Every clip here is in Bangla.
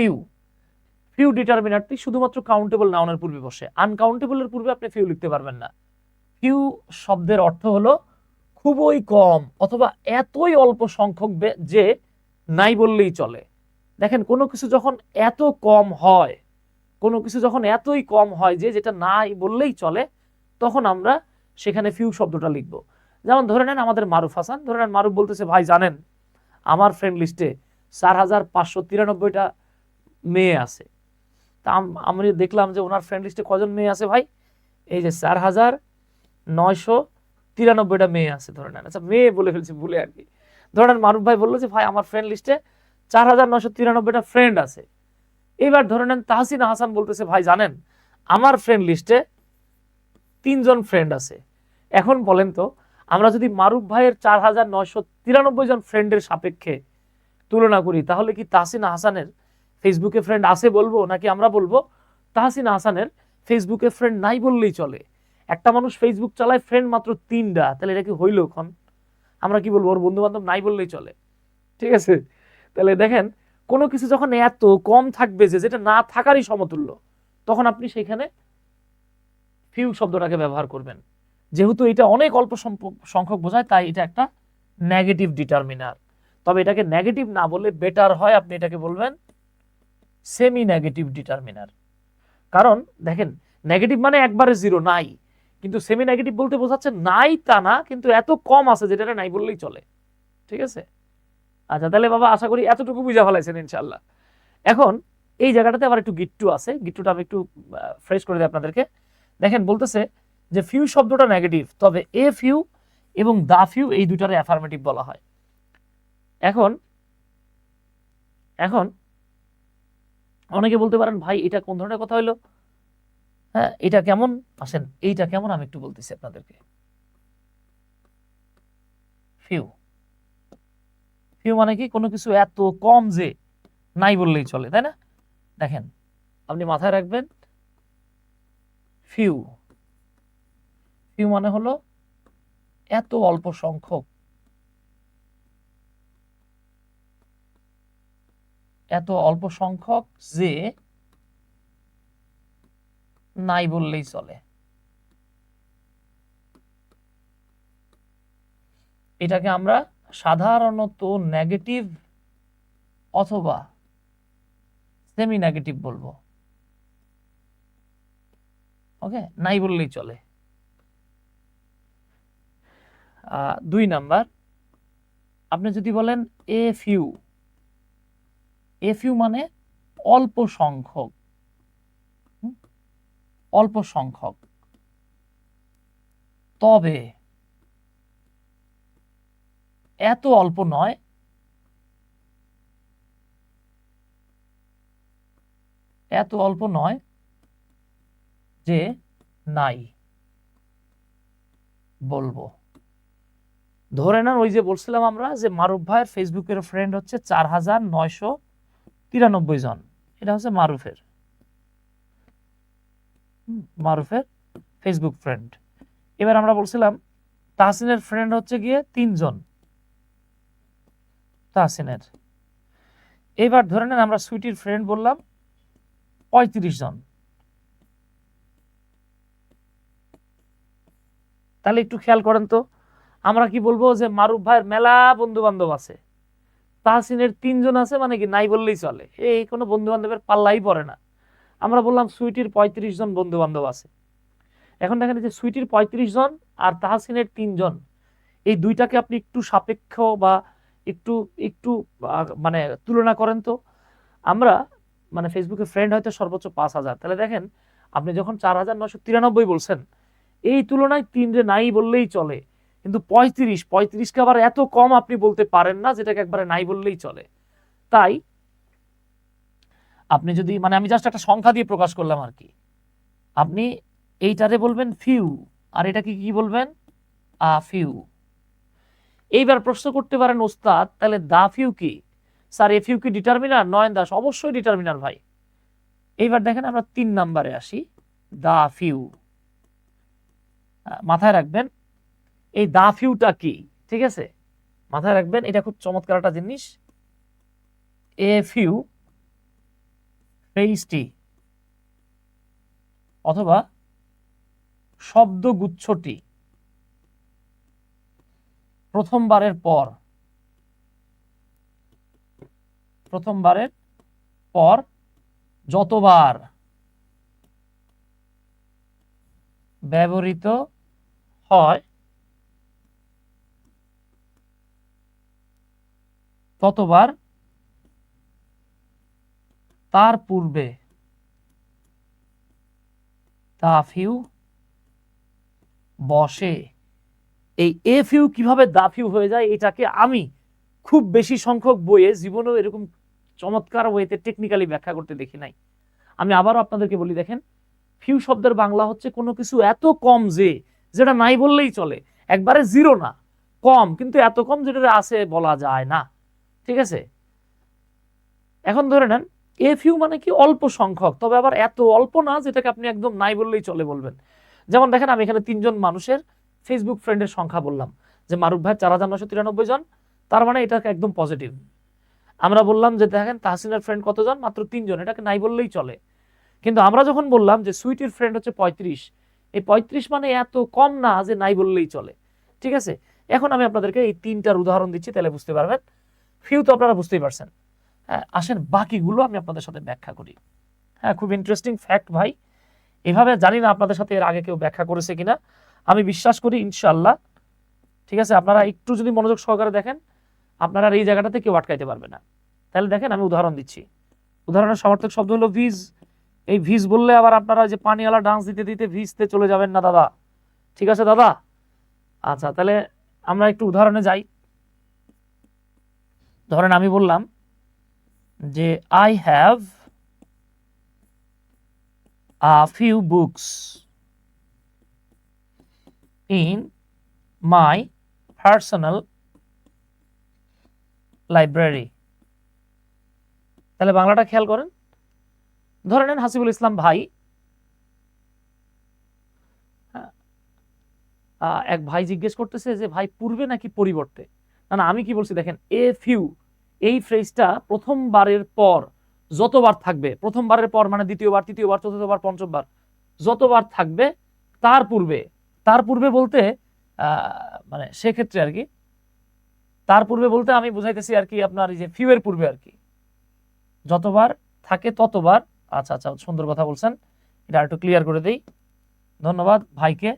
ফিউ ফিউ ডিটারমিনারটি শুধুমাত্র কাউন্টেবল নাউনের পূর্বে বসে। আনকাউন্টেবলের পূর্বে আপনি ফিউ লিখতে পারবেন না। ফিউ শব্দের অর্থ হলো খুবই কম অথবা এতই অল্প সংখ্যক যে নাই বললেই চলে। দেখেন, কোনো কিছু যখন এত কম হয়, কোনো কিছু যখন এতই কম হয় যে যেটা নাই বললেই চলে, তখন আমরা সেখানে ফিউ শব্দটা লিখব। যেমন ধরে নেন আমাদের মারুফ হাসান। ধরে নেন মারুফ বলতেছে, ভাই, জানেন, আমার ফ্রেন্ড লিস্টে চার হাজার পাঁচশো তিরানব্বইটা মেয়ে আছে। তা আমি দেখলাম যে ওনার ফ্রেন্ড লিস্টে কজন মেয়ে আছে ভাই? এই যে চার হাজার নয়শো তিরানব্বইটা মেয়ে আছে ধরে নেন। আচ্ছা মেয়ে বলে ফেলছি ভুলে আর কি। ধরে নেন, মারুফ ভাই বলল যে, ভাই, আমার ফ্রেন্ড লিস্টে চার হাজার নয়শো তিরানব্বইটা ফ্রেন্ড আছে। এবার ধরে নেন, তাহসিনা হাসান বলতেছে, ভাই, জানেন, আমার ফ্রেন্ড লিস্টে তিনজন ফ্রেন্ড আছে। এখন বলেন তো, আমরা যদি মারুফ ভাইয়ের চার হাজার নয়শো তিরানব্বই জন ফ্রেন্ডের সাপেক্ষে তুলনা করি, তাহলে কি তাহসিনা হাসানের ফেসবুকে ফ্রেন্ড আছে বলব, নাকি আমরা বলব? তাহসিন হাসানের ফেসবুকে ফ্রেন্ড নাই বললেই চলে। একটা মানুষ ফেসবুক চালায় ফ্রেন্ড মাত্র তিনটা, তাহলে এটা কি হইল এখন? আমরা কি বলব, ওর বন্ধু বান্ধব নাই বললেই চলে। ঠিক আছে? তাহলে দেখেন, কোনো কিছু যখন এত কম থাকবে যে, যেটা না থাকারই সমতুল্য, তখন আপনি সেখানে ফিউ শব্দটাকে ব্যবহার করবেন। যেহেতু এটা অনেক অল্প সংখ্যক বোঝায়, তাই এটা একটা নেগেটিভ ডিটারমিনার তবে এটাকে নেগেটিভ না বলে বেটার হয়, আপনি এটাকে বলবেন সেমি নেগেটিভ ডিটারমিনার কারণ, দেখেন নেগেটিভ মানে একবারে জিরো নাই। কিন্তু সেমি নেগেটিভ বলতে বোঝাচ্ছে নাই তা না, কিন্তু এত কম আছে যেটা নাই বললেই চলে। ঠিক আছে? আচ্ছা তাহলে বাবা, আশা করি এতটুকু বুঝা ফেলাইছেন ইনশাল্লাহ এখন, এই জায়গাটাতে আবার একটু গিট্টু আছে। গিট্টুটা আমি একটু ফ্রেশ করে দিই আপনাদেরকে। দেখেন, বলতেছে যে ফিউ শব্দটা নেগেটিভ তবে এ ফিউ এবং দা ফিউ এই দুটারে অ্যাফার্মেটিভ বলা হয়। এখন এখন অনেকে বলতে পারেন, ভাই, এটা কোন ধরনের কথা হইল? হ্যাঁ এটা কেমন? আসেন, এইটা কেমন? আমি একটু বলতেছি আপনাদেরকে। ফিউ ফিউ মানে কি? কোনো কিছু এত কম যে নাই বললেই চলে, তাই না? দেখেন, আপনি মাথায় রাখবেন ফিউ ফিউ মানে হলো এত অল্প সংখ্যক এত অল্প সংখ্যক যে নাই বললেই চলে। এটাকে আমরা সাধারণত নেগেটিভ অথবা সেমি নেগেটিভ বলব। ওকে নাই বললেই চলে। দুই নাম্বার, আপনি যদি বলেন এ ফিউ এ ফিউ মানে অল্প সংখ্যক। অল্প সংখ্যক। তবে এত অল্প নয় এত অল্প নয় যে নাই বলব। ধরে নেন ওই যে বলছিলাম আমরা যে মারুফ ভাইয়ের ফেসবুকের ফ্রেন্ড হচ্ছে চার হাজার নয়শো তিরানব্বই জন। এটা হচ্ছে মারুফের। মারুফের ফেসবুক ফ্রেন্ড এবার আমরা বলছিলাম, তাহসিনের ফ্রেন্ড হচ্ছে গিয়ে তিনজন। তাহসিনের। এবার ধরে নেন আমরা সুইটির ফ্রেন্ড বললাম পঁয়ত্রিশ জন। তাহলে একটু খেয়াল করেন তো, আমরা কি বলব যে মারুফ ভাইয়ের মেলা বন্ধু বান্ধব আছে। তাহসিনের তিনজন আছে মানে কি, নাই বললেই চলে। এই কোনো বন্ধু বান্ধবের পাল্লাই পড়ে না। আমরা বললাম সুইটির পঁয়ত্রিশ জন বন্ধু বান্ধব আছে। এখন দেখেন যে সুইটির পঁয়ত্রিশ জন আর তাহসিনের তিনজন। এই দুইটাকে আপনি একটু সাপেক্ষ বা একটু একটু মানে তুলনা করেন তো। আমরা মানে ফেসবুকে ফ্রেন্ড হয়তো সর্বোচ্চ পাঁচ হাজার। তাহলে দেখেন, আপনি যখন চার হাজার নশো তিরানব্বই বলছেন, এই তুলনায় তিন যে নাই বললেই চলে। কিন্তু পঁয়ত্রিশ, পঁয়ত্রিশকে আবার এত কম আপনি বলতে পারেন না, যেটাকে একবারে নাই বললেই চলে। তাই আপনি যদি মানে আমি জাস্ট একটা সংখ্যা দিয়ে প্রকাশ করলাম আর কি। আপনি এইটারে বলবেন ফিউ আর এটাকে কি বলবেন? আ ফিউ এইবার প্রশ্ন করতে পারেন, ওস্তাদ, তাহলে দা ফিউ কি? স্যার, এ ফিউ কি ডিটারমিনার নয়ন দাস, অবশ্যই ডিটারমিনার ভাই। এইবার দেখেন আমরা তিন নাম্বারে আসি, দা ফিউ মাথায় রাখবেন এই দা ফিউটা কি? ঠিক আছে? মাথায় রাখবেন, এটা খুব চমৎকার একটা জিনিস। এ ফিউ ফ্রেজটি অথবা শব্দগুচ্ছটি প্রথমবারের পর প্রথমবারের পর, যতবার ব্যবহৃত হয় ততবার তার পূর্বে দাফিউ বসে। এই এফিউ কীভাবে দাফিউ হয়ে যায় এটাকে আমি খুব বেশি সংখ্যক বইয়ে, জীবনেও এরকম চমৎকার ওয়েতে টেকনিক্যালি ব্যাখ্যা করতে দেখি নাই। আমি আবারও আপনাদেরকে বলি, দেখেন, ফিউ শব্দের বাংলা হচ্ছে কোনো কিছু এত কম যে, যেটা নাই বললেই চলে। একবারে জিরো না, কম, কিন্তু এত কম যেটা আছে বলা যায় না। ঠিক আছে? এখন ধরে নেন এ ফিউ মানে কি অল্প সংখ্যক, তবে আবার এত অল্প না যেটাকে আপনি একদম নাই বললেই চলে বলবেন। যেমন দেখেন, আমি এখানে তিনজন মানুষের ফেসবুক ফ্রেন্ডের সংখ্যা বললাম, যে মারুফ ভাই চার হাজার নশো তিরানব্বই জন, তার মানে এটাকে একদম পজিটিভ আমরা বললাম যে দেখেন, তাহসিনের ফ্রেন্ড কতজন? মাত্র তিনজন, এটাকে নাই বললেই চলে। কিন্তু আমরা যখন বললাম যে সুইটির ফ্রেন্ড হচ্ছে পঁয়ত্রিশ, এই পঁয়ত্রিশ মানে এত কম না যে নাই বললেই চলে। ঠিক আছে? এখন আমি আপনাদেরকে এই তিনটার উদাহরণ দিচ্ছি, তাহলে বুঝতে পারবেন। ফিউ তো আপনারা বুঝতেই পারছেন। হ্যাঁ আসেন, বাকিগুলো আমি আপনাদের সাথে ব্যাখ্যা করি। হ্যাঁ খুব ইন্টারেস্টিং ফ্যাক্ট ভাই। এভাবে জানি না আপনাদের সাথে এর আগে কেউ ব্যাখ্যা করেছে কিনা। আমি বিশ্বাস করি ইনশাল্লাহ ঠিক আছে, আপনারা একটু যদি মনোযোগ সহকারে দেখেন, আপনারা এই জায়গাটাতে কেউ আটকাইতে পারবে না। তাহলে দেখেন, আমি উদাহরণ দিচ্ছি। উদাহরণের সমার্থক শব্দ হলো ভিজ। এই ভিজ বললে আবার আপনারা যে পানিওয়ালা ডান্স দিতে দিতে ভিজতে চলে যাবেন না, দাদা। ঠিক আছে, দাদা? আচ্ছা তাহলে আমরা একটু উদাহরণে যাই। ধরেন আমি বললাম যে I have a few books in my personal library তাহলে বাংলাটা খেয়াল করেন। ধরে নেন হাসিবুল ইসলাম ভাই এক ভাই জিজ্ঞেস করতেছে যে, ভাই, পূর্বে নাকি পরিবর্তে? না না, আমি কি বলছি দেখেন এ ফিউ এই ফ্রেজটা প্রথমবারের পর যতবার থাকবে, প্রথমবারের পর মানে দ্বিতীয়বার, তৃতীয়বার, চতুর্থবার, পঞ্চমবার, যতবার থাকবে, তার পূর্বে তার পূর্বে বলতে মানে সেক্ষেত্রে আর কি, তার পূর্বে বলতে আমি বুঝাইতেছি আর কি আপনার এই যে ফিউ এর পূর্বে আর কি। যতবার থাকে ততবার আচ্ছা আচ্ছা সুন্দর কথা বলছেন, এটা একটু ক্লিয়ার করে দেই, ধন্যবাদ ভাইকে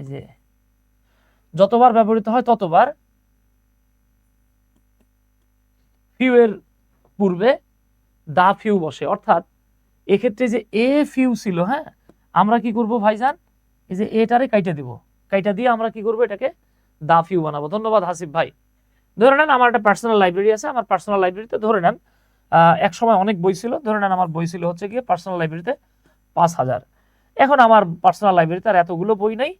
এই যে, যতবার ব্যবহৃত হয় ততবার ফিউ এর পূর্বে দা ফিউ বসে। অর্থাৎ এক্ষেত্রে যে এ ফিউ ছিল হ্যাঁ আমরা কি করব ভাইজান? এই যে এটারে কাইটা দিব। কাইটা দিয়ে আমরা কি করব এটাকে দা ফিউ বানাবো। ধন্যবাদ হাসিফ ভাই। ধরে নেন আমার একটা পার্সোনাল লাইব্রেরি আছে, আমার পার্সোনাল লাইব্রেরিতে ধরে নেন এক সময় অনেক বই ছিল। ধরে নেন আমার বই ছিল হচ্ছে গিয়ে পার্সোনাল লাইব্রেরিতে পাঁচ হাজার। এখন আমার পার্সোনাল লাইব্রেরিতে আর এতগুলো বই নেই।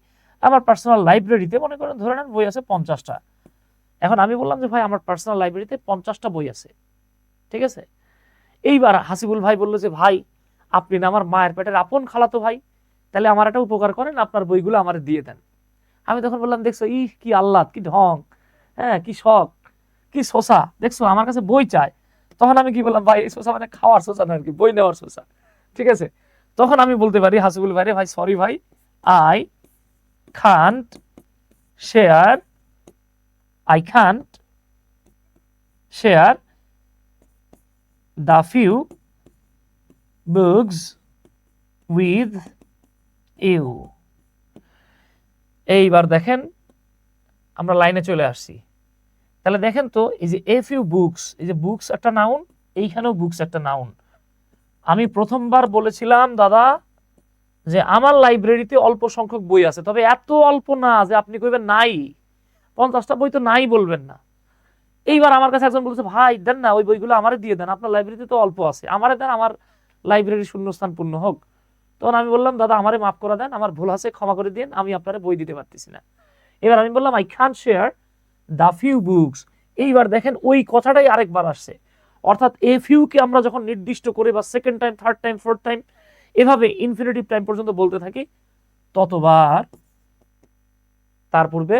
আমার পার্সোনাল লাইব্রেরিতে মনে করেন ধরে নেন বই আছে পঞ্চাশটা। এখন আমি বললাম যে, ভাই, আমার পার্সোনাল লাইব্রেরিতে পঞ্চাশটা বই আছে। ঠিক আছে? এইবার হাসিবুল ভাই বলল যে, ভাই, আপনি না আমার মায়ের পেটের আপন খালাতো ভাই, তাহলে আমার একটা উপকার করেন, আপনার বইগুলো আমার দিয়ে দেন। আমি তখন বললাম, দেখছ ই কি আল্লাহ কি ঢং হ্যাঁ কি শখ, কি শোষা। দেখছ, আমার কাছে বই চায় তখন আমি কি বললাম, ভাই, এই শোষা মানে খাওয়ার শোষা না আর কি, বই নেওয়ার শোষা। ঠিক আছে? তখন আমি বলতে পারি, হাসিবুল ভাই রে ভাই সরি ভাই I can't share I can't share the few books with you এইবার দেখেন, আমরা লাইনে চলে আসছি। তাহলে দেখেন তো, এই যে এ ফিউ বুকস এই যে বুকস একটা নাউন এইখানেও বুকস একটা নাউন আমি প্রথমবার বলেছিলাম, দাদা, যে আমার লাইব্রেরিতে অল্প সংখ্যক বই আছে, তবে এত অল্প না যে আপনি কইবেন নাই। পঞ্চাশটা বই তো নাই বলবেন না। এইবার আমার কাছে একজন বলছে, ভাই, দেন না, ওই বইগুলো আমারে দিয়ে দেন, আপনার লাইব্রেরিতে তো অল্প আছে। আমারে দেন, আমার লাইব্রেরির শূন্যস্থান পূর্ণ হোক। তখন আমি বললাম, দাদা, আমারে মাফ করে দেন, আমার ভুল আছে, ক্ষমা করে দিন আমি আপনারে বই দিতে পারতেছি না। এবার আমি বললাম I can share the few books এইবার দেখেন, ওই কথাটাই আরেকবার আসছে। অর্থাৎ এ ফিউকে আমরা যখন নির্দিষ্ট করে বা second time third time fourth time এভাবে ইনফিনিটিভ টাইম পর্যন্ত বলতে থাকি, ততবার তার পূর্বে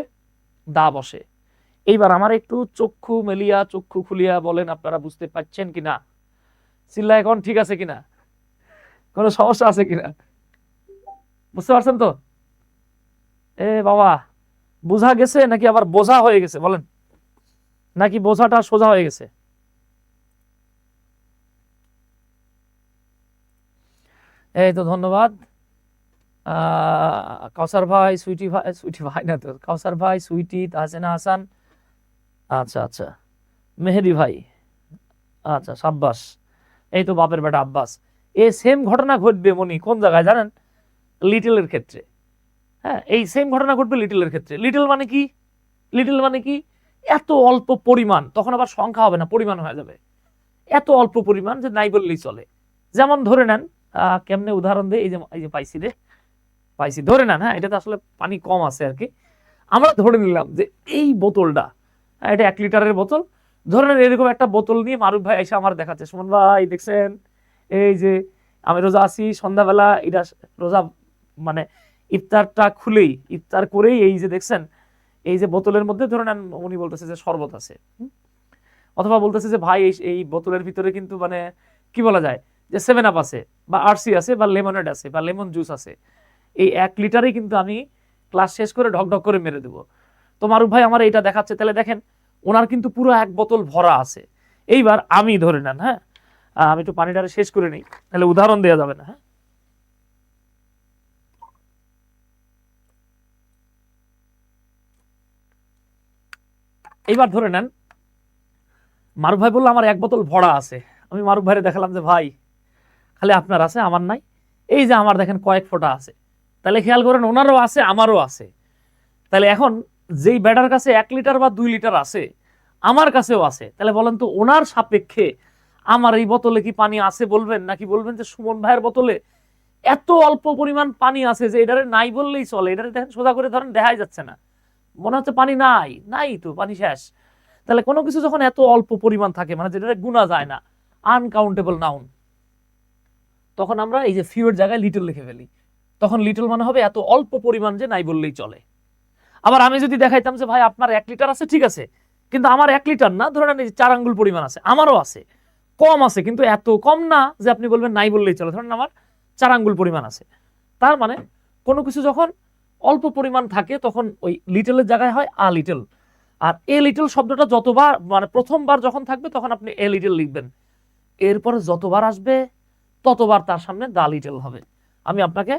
দা বসে। এইবার আমার একটু চক্ষু মেলিয়া, চক্ষু খুলিয়া বলেন, আপনারা বুঝতে পারছেন কি না? চিল্লা এখন ঠিক আছে কিনা কোনো সমস্যা আছে কিনা বুঝতে পারছেন তো? এ বাবা, বোঝা গেছে নাকি আবার বোঝা হয়ে গেছে? বলেন। নাকি বোঝাটা সোজা হয়ে গেছে? এই তো ধন্যবাদ। কাউসার ভাই, সুইটি ভাই সুইটি ভাই না তো, কাউসার ভাই, সুইটি, তাহসেনা হাসান। আচ্ছা আচ্ছা। মেহেদি ভাই। আচ্ছা সাব্বাস। এই তো বাপের বেটা আব্বাস। এ সেম ঘটনা ঘটবে মনি, কোন জায়গায় জানেন? লিটলের ক্ষেত্রে। হ্যাঁ এই সেম ঘটনা ঘটবে লিটলের ক্ষেত্রে। লিটল মানে কি? লিটল মানে কি? এত অল্প পরিমাণ, তখন আবার সংখ্যা হবে না, পরিমাণ হয়ে যাবে। এত অল্প পরিমাণ যে নাই বললেই চলে। যেমন ধরে নেন কেমনে উদাহরণ দেয় এই যে এই যে পাইছি রে। পাইছি। ধরে নেন হ্যাঁ এটাতে আসলে পানি কম আছে আর কি। আমরা ধরে নিলাম যে এই বোতলটা হ্যাঁ, এটা এক লিটারের বোতল। ধরে নেন এরকম একটা বোতল নিয়ে মারুফ ভাই এসে আমার দেখাচ্ছে। সুমন ভাই দেখছেন? এই যে আমি রোজা আছি সন্ধ্যাবেলা এটা রোজা মানে ইফতারটা খুলেই ইফতার করেই এই যে দেখছেন এই যে বোতলের মধ্যে ধরে নেন উনি বলতেছে যে শরবত আছে? অথবা বলতেছে যে ভাই এই বোতলের ভিতরে কিন্তু মানে কি বলা যায়? যে সেভেন আপ আছে বা আরসি আছে বা লেমনেড আছে বা লেমন জুস আছে। এই এক লিটারেই কিন্তু আমি ক্লাস শেষ করে ঢক ঢক করে মেরে দেবো। তো মারুফ ভাই আমার এটা দেখাচ্ছে। তাহলে দেখেন, ওনার কিন্তু পুরো এক বোতল ভরা আছে। এইবার আমি ধরে নেন হ্যাঁ? আমি একটু পানিটা শেষ করে নিই, তাহলে উদাহরণ দেওয়া যাবে না হ্যাঁ? এইবার ধরে নেন, মারুফ ভাই বলল আমার এক বোতল ভরা আছে। আমি মারুফ ভাইরে দেখালাম যে, ভাই, খালি আপনার আছে, আমার নাই। এই যে আমার দেখেন কয়েক ফোঁটা আছে। তাহলে খেয়াল করেন ওনারও আছে, আমারও আছে। তাহলে এখন যেই ব্যাটার কাছে এক লিটার বা দুই লিটার আছে, আমার কাছেও আছে। তাহলে বলেন তো ওনার সাপেক্ষে আমার এই বোতলে কি পানি আছে বলবেন? নাকি বলবেন যে সুমন ভাইয়ের বোতলে এত অল্প পরিমাণ পানি আছে যে এটারে নাই বললেই চলে? এটারে দেখেন সোজা করে ধরেন দেখাই যাচ্ছে না। মনে হচ্ছে পানি নাই নাই তো, পানি শেষ। তাহলে কোনো কিছু যখন এত অল্প পরিমাণ থাকে মানে যেটা গুণা যায় না আনকাউন্টেবল নাউন তখন আমরা এই যে ফিউর জায়গায় লিটল লিখে ফেলি। তখন লিটল মানে হবে এত অল্প পরিমাণ যে নাই বললেই চলে। আবার আমি যদি দেখাইতাম যে, ভাই, আপনার এক লিটার আছে, ঠিক আছে। কিন্তু আমার এক লিটার না, ধরেন চার আঙ্গুল পরিমাণ আছে, আমারও আছে। কম আছে, কিন্তু এত কম না যে আপনি বলবেন নাই বললেই চলে। ধরেন আমার চার আঙ্গুল পরিমাণ আছে। তার মানে কোনো কিছু যখন অল্প পরিমাণ থাকে, তখন ওই লিটলের জায়গায় হয় a little R a little শব্দটা যতবার মানে প্রথমবার যখন থাকবে, তখন আপনি এ লিটল লিখবেন। এরপরে যতবার আসবে, ততবার তার সামনে দা লিটল হবে। আমি আপনাকে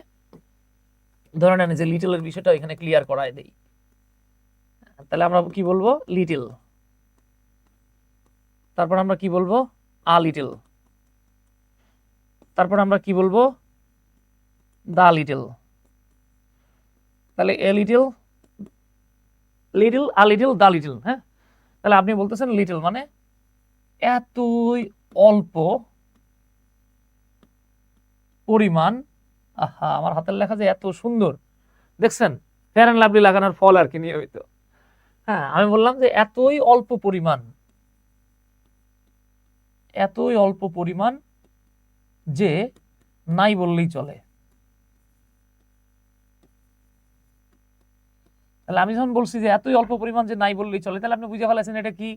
ধরে নেন যে লিটলের বিষয়টা এখানে ক্লিয়ার করায় দেই। তাহলে আমরা কি বলব? লিটল তারপর আমরা কি বলব? আ লিটল তারপর আমরা কি বলব? দা লিটল তাহলে a little little a little the little হ্যাঁ? তাহলে আপনি বলতেছেন লিটল মানে এতই অল্প পরিমাণ আহা, আমার হাতের লেখা যে এত সুন্দর। দেখছেন? ফেয়ার অ্যান্ড লাভলি লাগানোর ফল আর কি নিয়মিত হ্যাঁ আমি বললাম যে এতই অল্প পরিমাণ, এতই অল্প পরিমাণ যে নাই বললেই চলে। তাহলে আমি যখন বলছি যে এতই অল্প পরিমাণ যে নাই বললেই চলে, তাহলে আপনি বুঝে ফেলেছেন এটা কি?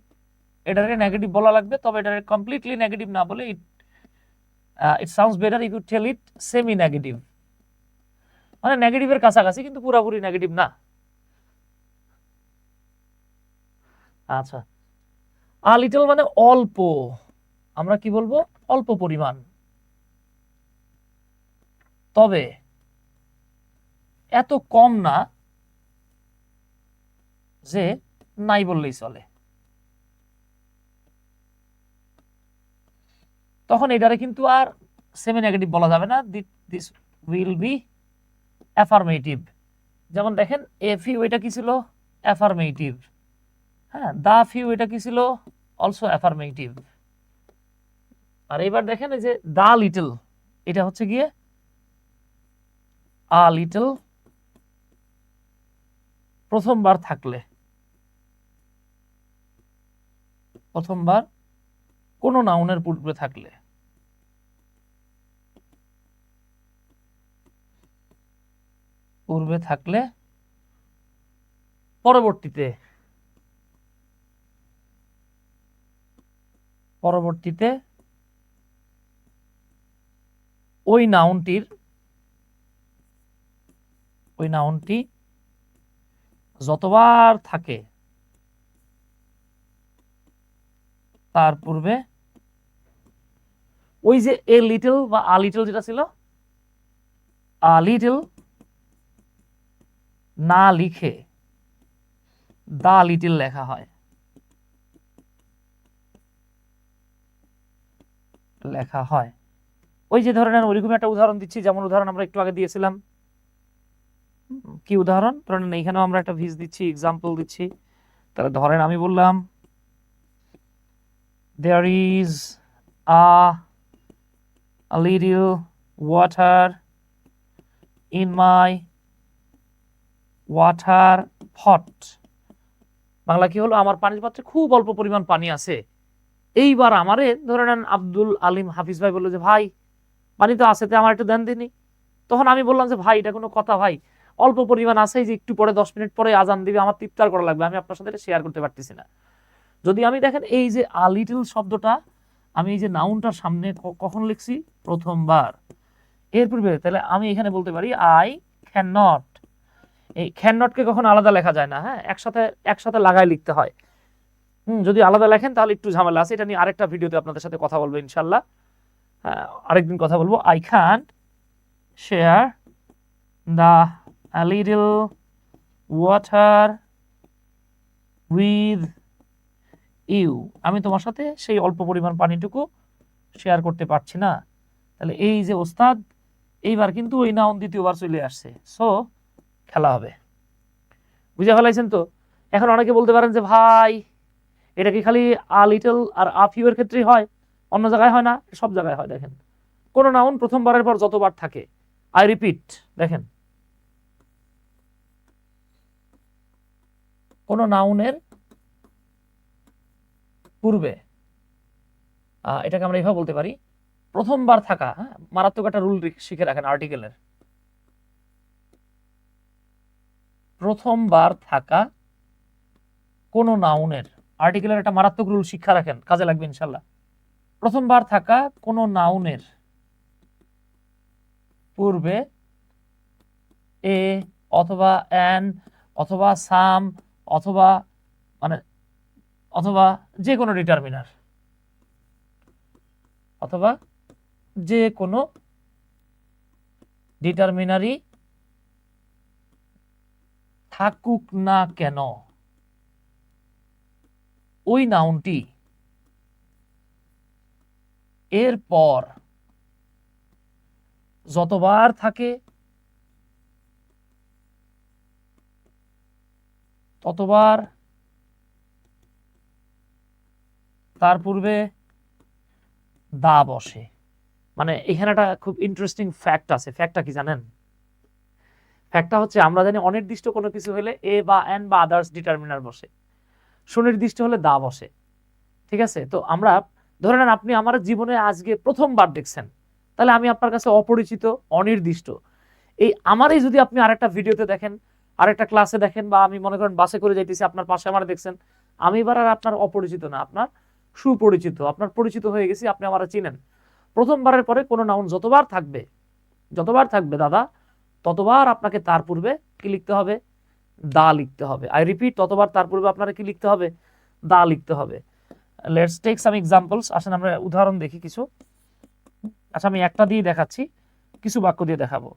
এটাকে নেগেটিভ বলা লাগবে, তবে এটাকে কমপ্লিটলি নেগেটিভ না বলে it it sounds better if you tell it semi negative মানে নেগেটিভের কাছাকাছি, কিন্তু পুরোপুরি নেগেটিভ না। আচ্ছা। আ লিটল মানে অল্প। আমরা কি বলব? অল্প পরিমাণ। তবে, এত কম না যে নাই বললেই চলে। তখন এটারে কিন্তু আর সেমি নেগেটিভ বলা যাবে না। দিস উইল বি অ্যাফার্মেটিভ যেমন দেখেন এ ফিউ এটা কি ছিল? অ্যাফার্মেটিভ হ্যাঁ দা ফিউ এটা কি ছিল? অলসো অ্যাফার্মেটিভ আর এবার দেখেন এই যে দা লিটল এটা হচ্ছে গিয়ে আ লিটল প্রথমবার থাকলে। প্রথমবার কোনো নাউনের পূর্বে থাকলে। পূর্বে থাকলে পরবর্তীতে। পরবর্তীতে ওই নাউনটির ওই নাউনটি যতবার থাকে, তার পূর্বে ওই যে এ লিটল বা আ লিটল যেটা ছিল আ লিটল না লিখে দা লিটল লেখা হয়। লেখা হয়। ওই যে ধরনের ওইরকম একটা উদাহরণ দিচ্ছি যেমন উদাহরণ আমরা একটু আগে দিয়েছিলাম। কি উদাহরণ? ধরেন এইখানেও আমরা একটা ভিজ দিচ্ছি এক্সাম্পল দিচ্ছি। তাহলে ধরেন আমি বললাম there is a, a little water in my water pot. Bangla কি হলো? আমার পানির পাত্রে খুব অল্প পরিমাণ পানি আছে। এইবার আমারে ধরে নেন আব্দুল আলিম হাফিজ ভাই বলল যে, ভাই, পানি তো আছে, তো আমার একটু দেন দিনি। তখন আমি বললাম যে, ভাই, এটা কোনো কথা, ভাই। অল্প পরিমাণ আছে যে একটু পরে, দশ মিনিট পরে আজান দিবে, আমার তিপ্তার করা লাগবে, আমি আপনার সাথে শেয়ার করতে পারতেছি না। যদি আমি দেখেন, এই যে লিটল শব্দটা আমি এই যে নাউনটার সামনে কখন লিখছি? প্রথমবার। এর পূর্বে তাহলে আমি এখানে বলতে পারি আই ক্যান নট এই ক্যান নটকে কখন আলাদা লেখা যায় না হ্যাঁ? একসাথে একসাথে লাগাই লিখতে হয়। হুম যদি আলাদা লেখেন তাহলে একটু ঝামেলা আছে। এটা নিয়ে আরেকটা ভিডিওতে আপনাদের সাথে কথা বলব ইনশাল্লাহ হ্যাঁ, আরেকদিন কথা বলব। I can share the little water with you, আমি তোমার সাথে সেই অল্প পরিমাণ পানিটুকু শেয়ার করতে পারছি না। তাহলে এই যে ওস্তাদ, এইবার কিন্তু ওই নাউন দ্বিতীয়বার চলে আসছে। সো খেলা হবে। বুঝে ফেলাইছেন তো? এখন অনেকে বলতে পারেন যে, ভাই, এটা কি খালি a little R a few এর ক্ষেত্রেই হয়? অন্য জায়গায় হয় না? সব জায়গায় হয়, দেখেন। কোন নাউন প্রথমবারের পর যতবার থাকে। আই রিপিট দেখেন। কোন নাউনের পূর্বে। এটাকে আমরা এইভাবে বলতে পারি। প্রথমবার থাকা হ্যাঁ মারাত্মক একটা রুল শিখে রাখেন আর্টিকেলের। প্রথমবার থাকা কোন নাউনের, আর্টিকেলের একটা মারাত্মক রুল শিক্ষা রাখেন, কাজে লাগবে ইনশাল্লাহ। প্রথমবার থাকা কোন নাউনের পূর্বে এ অথবা অ্যান অথবা সাম অথবা মানে অথবা যে কোনো ডিটারমিনার অথবা যে কোনো ডিটারমিনারই থাকুক না কেন, ওই নাউনটি এরপর যতবার থাকে, ততবার তার পূর্বে দা বসে। মানে এখানে একটা খুব ইন্টারেস্টিং ফ্যাক্ট আছে। ফ্যাক্টটা কি জানেন? ফ্যাক্টটা হচ্ছে, আমরা জানি অনির্দিষ্ট কোনো কিছু হলে এ বা এন বা আদার্স ডিটারমিনার বসে। সুনির্দিষ্ট হলে দা বসে। ঠিক আছে? তো আমরা, ধরে নেন আপনি আমার জীবনে আজকে প্রথমবার দেখছেন, তাহলে আমি আপনার কাছে অপরিচিত, অনির্দিষ্ট। এই আমারই যদি আপনি আরেকটা ভিডিওতে দেখেন, আরেকটা ক্লাসে দেখেন বা আমি মনে করেন বাসে করে যাইতেছি, আপনার পাশে আমার দেখছেন, আমি এবার আর আপনার অপরিচিত না। আপনার সুপরিচিত, আপনার পরিচিত হয়ে গেছি, আপনি আমার চিনেন। প্রথমবারের পরে কোনো নাউন যতবার থাকবে যতবার থাকবে দাদা, ততবার আপনাকে তার পূর্বে কি লিখতে হবে? দা লিখতে হবে। আই রিপিট ততবার তার পূর্বে আপনারা কি লিখতে হবে? দা লিখতে হবে। লেটস টেক সাম এক্সাম্পলস আসেন, আমরা উদাহরণ দেখি কিছু। আচ্ছা আমি একটা দিয়ে দেখাচ্ছি, কিছু বাক্য দিয়ে দেখাবো।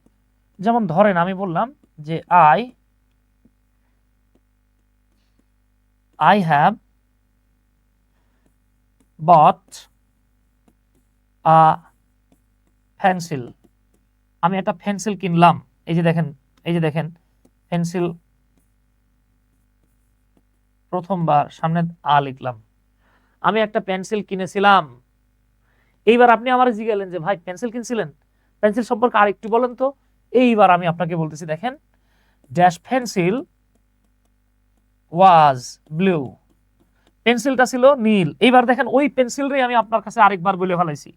যেমন ধরেন, আমি বললাম যে I I have bought a pencil, আমি একটা পেন্সিল কিনলাম। এই যে দেখেন, এই যে দেখেন পেন্সিল প্রথমবার, সামনে আ লিখলাম। আমি একটা পেন্সিল কিনেছিলাম। এইবার আপনি আমার জিজ্ঞালেন যে, ভাই পেন্সিল কিনছিলেন? পেন্সিল সম্পর্কে আর একটু বলেন তো। এইবার আমি আপনাকে বলতেছি, দেখেন ড্যাশ পেন্সিল ওয়াজ ব্লু পেন্সিলটা ছিল নীল। এইবার দেখেন ওই পেন্সিল নিয়ে আমি আপনার কাছে আরেকবার বলে ফেলাইছি।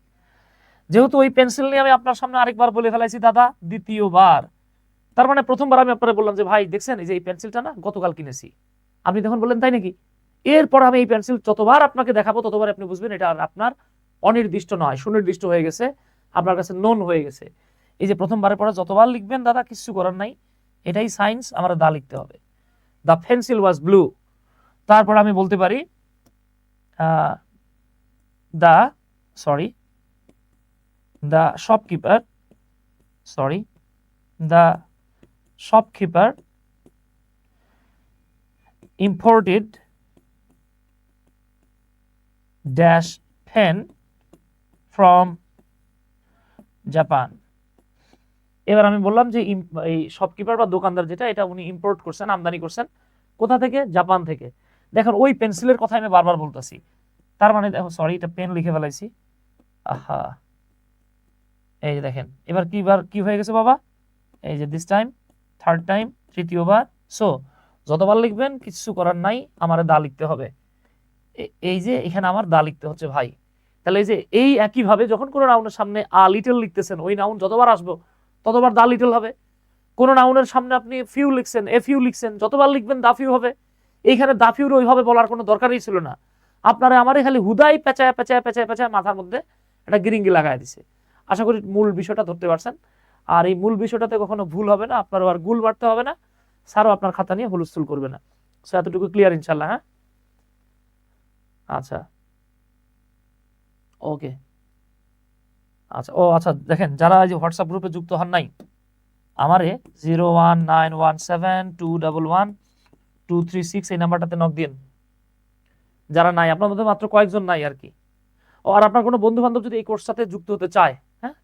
যেহেতু ওই পেন্সিল নিয়ে আমি আপনার সামনে আরেকবার বলে ফেলাইছি, দাদা, দ্বিতীয়বার। তার মানে প্রথমবার আমি আপনারা বললাম যে, ভাই, দেখছেন? এই যে এই পেন্সিলটা না, গতকাল কিনেছি। আপনি তখন বললেন, তাই নাকি? এরপর আমি এই পেন্সিল যতবার আপনাকে দেখাবো, ততবার আপনি বুঝবেন, এটা আর আপনার অনির্দিষ্ট নয়, সুনির্দিষ্ট হয়ে গেছে, আপনার কাছে নোন হয়ে গেছে। এই যে প্রথমবারের পরে যতবার লিখবেন, দাদা কিছু করার নাই। এটাই সায়েন্স আমার দা লিখতে হবে। দ্য পেন্সিল ওয়াজ ব্লু তারপর আমি বলতে পারি the sorry the shopkeeper sorry the shopkeeper imported dash pen from Japan এবার আমি বললাম যে এই শপকিপার বা দোকানদার যেটা, এটা উনি ইম্পোর্ট করছেন, আমদানি করছেন, কোথা থেকে? জাপান থেকে। দেখেন, ওই পেন্সিলের কথা আমি বারবার বলতেছি। তার মানে দেখো সরি এটা পেন লিখে ফেলাইছি। আহা। এই যে দেখেন, এবার কি বার, কি হয়ে গেছে বাবা? এই যে দিস টাইম থার্ড টাইম তৃতীয়বার সো যতবার লিখবেন, কিছু করার নাই, আমার দা লিখতে হবে। এই যে এখানে আমার দা লিখতে হচ্ছে, ভাই। তাহলে এই যে এই একইভাবে যখন কোনো নাউনের সামনে আ লিটল লিখতেছেন, ওই নাউন যতবার আসব, ততবার দা লিটল হবে। কোনো নাউনের সামনে আপনি ফিউ লিখছেন এ ফিউ লিখছেন, যতবার লিখবেন, দা ফিউ হবে। এইখানে দা ফিউর ওইভাবে বলার কোনো দরকারই ছিল না। আপনারা আমারে খালি হুদাই পেঁচায় পেঁচায় পেঁচায় পেঁচায় মাথার মধ্যে একটা গিরিঙ্গি লাগাই দিছে। আশা করি মূল বিষয়টা ধরতে পারছেন। আর এই মূল বিষয়টাতে কখনো ভুল হবে না, আপনারও আর গুল বাড়তে হবে না। স্যারও আপনার খাতা নিয়ে হুলস্থুল করবে না। সো এতটুকু ক্লিয়ার ইনশাল্লাহ হ্যাঁ? আচ্ছা। ওকে। আচ্ছা ও আচ্ছা দেখেন, যারা এই যে হোয়াটসঅ্যাপ গ্রুপে যুক্ত হন নাই, আমারে zero one nine one seven two double one two three six এই নাম্বারটাতে নক দিন যারা নাই, আপনার মধ্যে মাত্র কয়েকজন নাই আর কি। ও আর আপনার কোনো বন্ধু বান্ধব যদি এই কোর্স সাথে যুক্ত হতে চায় হ্যাঁ?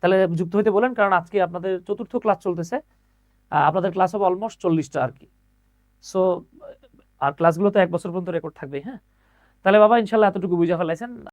তাহলে যুক্ত হতে বলেন, কারণ আজকে আপনাদের চতুর্থ ক্লাস চলতেছে। আপনাদের ক্লাস হবে অলমোস্ট চল্লিশটা আর কি। সো আর ক্লাসগুলো তো এক বছর পর্যন্ত রেকর্ড থাকবে হ্যাঁ? তাহলে বাবা, ইনশাল্লাহ এতটুকু বুঝে ফেলাইছেন।